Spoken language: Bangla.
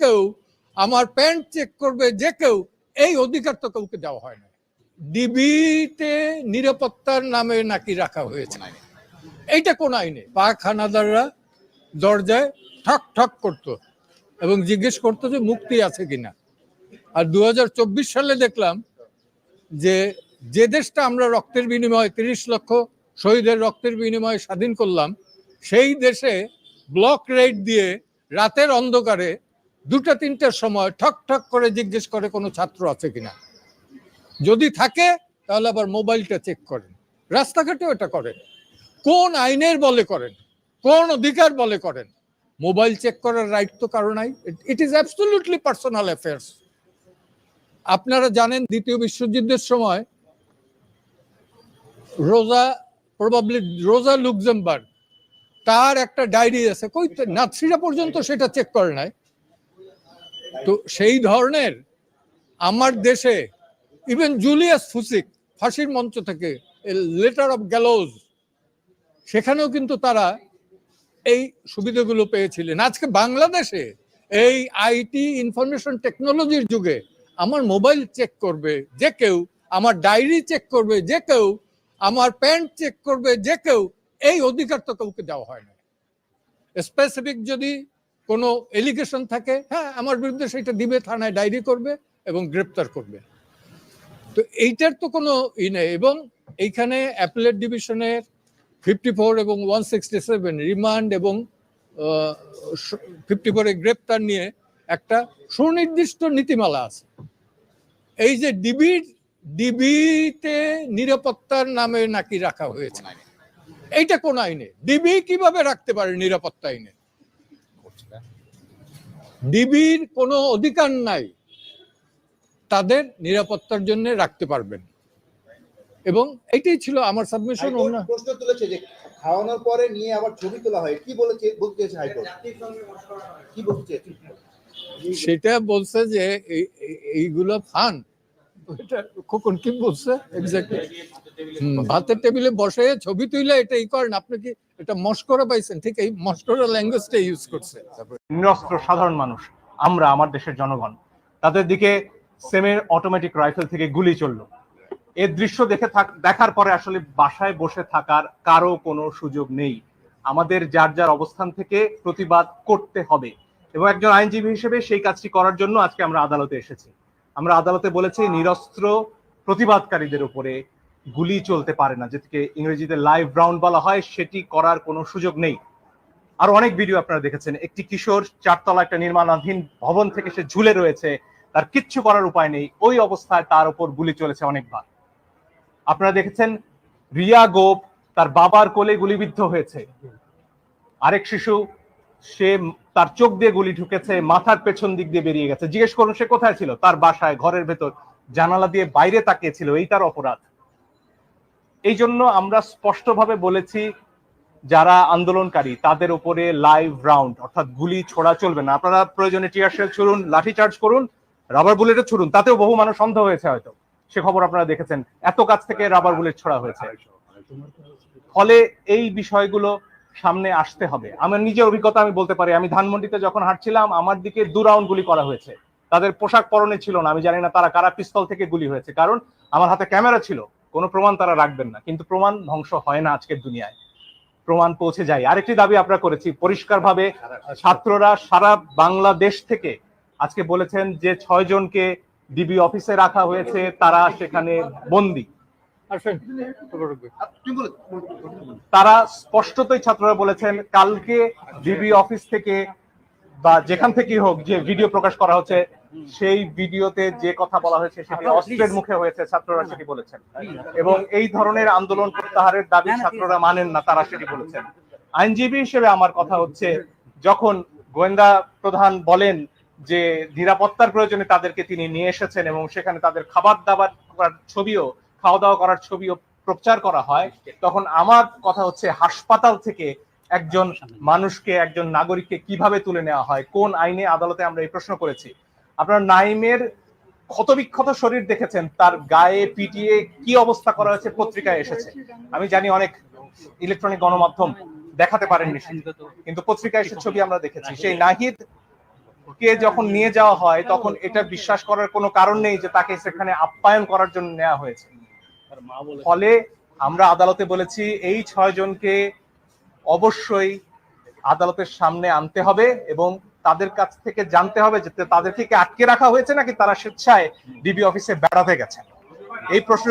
কেউ আমার প্যান্ট চেক করবে যে কেউ, এই অধিকার তো কাউকে দেওয়া হয় না। ডিবিতে নিরাপত্তার নামে নাকি রাখা হয়েছে। এইটা কোন আইনে? পাক হানাদাররা দরজায় ঠক ঠক করতো এবং জিজ্ঞেস করতো যে মুক্তি আছে কিনা। আর দু হাজার চব্বিশ সালে দেখলাম যে যে দেশটা আমরা রক্তের বিনিময়ে তিরিশ লক্ষ শহীদের রক্তের বিনিময়ে স্বাধীন করলাম, সেই দেশে ব্লক রেড দিয়ে রাতের অন্ধকারে দুটা তিনটার সময় ঠক ঠক করে জিজ্ঞেস করে কোনো ছাত্র আছে কিনা। যদি থাকে, তাহলে আবার মোবাইলটা চেক করেন। রাস্তাঘাটেও এটা করেন। কোন আইনের বলে করেন? কোন অধিকার বলে করেন? মোবাইল চেক করার রাইট তো কারও নাই। It is absolutely personal affairs আপনারা জানেন, দ্বিতীয় বিশ্বযুদ্ধের সময় রোজা প্রবাবলি রোজা লুক্সেমবার্গ, তার একটা ডায়েরি আছে। কই নাৎসিরা পর্যন্ত সেটা চেক করে নাই। তো সেই ধরনের আমার দেশে ইভেন জুলিয়াস ফুসিক ফাঁসির মঞ্চ থেকে লেটার অফ গ্যালোজ সেখানেও কিন্তু তারা এই সুবিধাগুলো পেয়েছিলেন। আজকে বাংলাদেশে এই আইটি ইনফরমেশন টেকনোলজির যুগে আমার মোবাইল চেক করবে যে কেউ, আমার ডায়েরি চেক করবে যে কেউ, আমার প্যান্ট চেক করবে যে কেউ, এই অধিকার তো কাউকে দেওয়া হয় না। স্পেসিফিক যদি কোনো এলিগেশন থাকে হ্যাঁ আমার বিরুদ্ধে সেটা দিবে থানায় ডায়েরি করবে এবং গ্রেপ্তার করবে। তো এইটার তো কোনো ই নেই এবং এইখানে অ্যাপেলেট ডিভিশনের ফিফটি ফোর এবং ওয়ান সিক্সটি সেভেন রিমান্ড এবং ফিফটি ফোরে গ্রেপ্তার নিয়ে একটা সুনির্দিষ্ট নীতিমালা আছে। এই যে ডিবির ডিবিতে নিরাপত্তার নামে নাকি রাখা হয়েছে। এইটা কোন আইনে? ডিবি কীভাবে রাখতে পারে নিরাপত্তা আইনে? ডিবির কোনো অধিকার নাই তাদের নিরাপত্তার জন্য রাখতে পারবেন। এবং এটাই ছিল আমার সাবমিশন প্রশ্ন তুলেছে যে খাওয়ানোর পরে নিয়ে আবার ছবি তোলা হয় কি বলেছে বলতে চেয়েছে হাইকোর্ট? কি বলতে সেটা বলছে যে এই- এই- এইগুলো ফান। এটা খোকন কি বলছে? এক্স্যাক্টলি ভাতের টেবিলে বসে ছবি তুইলে এটা ই করেন। আপনি কি এটা মস্করা পাইছেন? ঠিক এই মস্করা ল্যাঙ্গুয়েজটা ইউজ করছে। নিরস্ত্র সাধারণ মানুষ আমরা আমার দেশের জনগণ তাদের দিকে সেমের অটোমেটিক রাইফেল থেকে গুলি চলল। এর দৃশ্য দেখে দেখার পরে আসলে বাসায় বসে থাকার কারও কোনো সুযোগ নেই। আমাদের যার যার অবস্থান থেকে প্রতিবাদ করতে হবে। এবং একজন আইনজীবী হিসেবে সেই কাজটি করার জন্য আজকে আমরা আদালতে এসেছি। আমরা আদালতে বলেছি নিরস্ত্র প্রতিবাদকারীদের উপরে গুলি চলতে পারে না, যেটিকে ইংরেজিতে লাইভ রাউন্ড বলা হয়, সেটি করার কোনো সুযোগ নেই। আর অনেক ভিডিও আপনারা দেখেছেন। একটি কিশোর চারতলা একটা নির্মাণাধীন ভবন থেকে সে ঝুলে রয়েছে, তার কিচ্ছু করার উপায় নেই, ওই অবস্থায় তার উপর গুলি চলেছে অনেকবার। আপনারা দেখেছেন, রিয়া গোপ তার বাবার কোলে গুলিবিদ্ধ হয়েছে। আরেক শিশু, সে তার চোখ দিয়ে গুলি ঢুকেছে, মাথার পেছন দিক দিয়ে বেরিয়ে গেছে। জিজ্ঞেস করুন, সে কোথায় ছিল? তার বাসায়, ঘরের ভেতর। জানালা দিয়ে বাইরে তাকিয়েছিল এই তার অপরাধ। এই জন্য আমরা স্পষ্টভাবে বলেছি, যারা আন্দোলনকারী, তাদের উপরে লাইভ রাউন্ড অর্থাৎ গুলি ছোড়া চলবে না। আপনারা প্রয়োজনে টিয়ার শেল ছুড়ুন, লাঠি চার্জ করুন রাবার বুলেটও ছুড়ুন, তাতেও বহু মানুষ অন্ধ হয়েছে হয়তো। সে খবর আপনারা দেখেছেন। এত কাছ থেকে রাবার বুলেট ছোড়া হয়েছে। ফলে এই বিষয়গুলো সামনে আসতে হবে। আমার নিজের অভিজ্ঞতা আমি বলতে পারি, আমি ধানমন্ডিতে যখন হাঁটছিলাম, আমার দিকে দু রাউন্ড গুলি করা হয়েছে। তাদের পোশাক পরনে ছিল না, আমি জানি না তারা কারা, পিস্তল থেকে গুলি হয়েছে। কারণ আমার হাতে ক্যামেরা ছিল। কোনো প্রমাণ তারা রাখবেন না। কিন্তু প্রমাণ ধ্বংস হয় না আজকের দুনিয়ায়। প্রমাণ পৌঁছে যায়। আরেকটি দাবি আমরা করেছি পরিষ্কারভাবে ছাত্ররা সারা বাংলাদেশ থেকে আজকে বলেছেন যে ছয় জনকে ডিবি অফিসে রাখা হয়েছে তারা সেখানে বন্দী। তারা স্পষ্টতই ছাত্ররা বলেছেন কালকে ডিবি অফিস থেকে বা যেখান থেকেই হোক যে ভিডিও প্রকাশ করা হচ্ছে সেই ভিডিওতে যে কথা বলা হয়েছে সেটি অস্ত্রের মুখে হয়েছে ছাত্ররা সেটি বলেছেন। এবং এই ধরনের আন্দোলন প্রত্যাহারের দাবি ছাত্ররা মানেন না তারা সেটি বলেছেন। আইনজীবী হিসেবে আমার কথা হচ্ছে যখন গোয়েন্দা প্রধান বলেন যে নিরাপত্তার প্রয়োজনে তাদেরকে তিনি নিয়ে এসেছেন এবং সেখানে তাদের খাবার দাবার করার ছবিও খাওয়া দাওয়া করার ছবিও প্রচার করা হয় তখন আমার কথা হচ্ছে হাসপাতাল থেকে একজন মানুষকে একজন নাগরিককে কীভাবে তুলে নেওয়া হয় কোন আইনে আদালতে আমরা এই প্রশ্ন করেছি? আপনার নাইমের ক্ষতবিক্ষত শরীর দেখেছেন, তার গায়ে পিটিয়ে কি অবস্থা করা হয়েছে, পত্রিকায় এসেছে। আমি জানি অনেক ইলেকট্রনিক গণমাধ্যম দেখাতে পারেননি কিন্তু পত্রিকায় সে ছবি আমরা দেখেছি। সেই নাহিদ কে যখন নিয়ে যাওয়া হয়, তখন এটা বিশ্বাস করার কোনো কারণ নেই যে তাকে সেখানে আপ্যায়ন করার জন্য নেওয়া হয়েছে। ফলে আমরা আদালতে বলেছি, এই ছয় জনকে অবশ্যই আদালতের সামনে আনতে হবে এবং তাদের কাছ থেকে জানতে হবে যে তাদেরকে আটকে রাখা হয়েছে নাকি তারা স্বেচ্ছায় ডিবি অফিসে বেড়াতে গেছে এই প্রশ্ন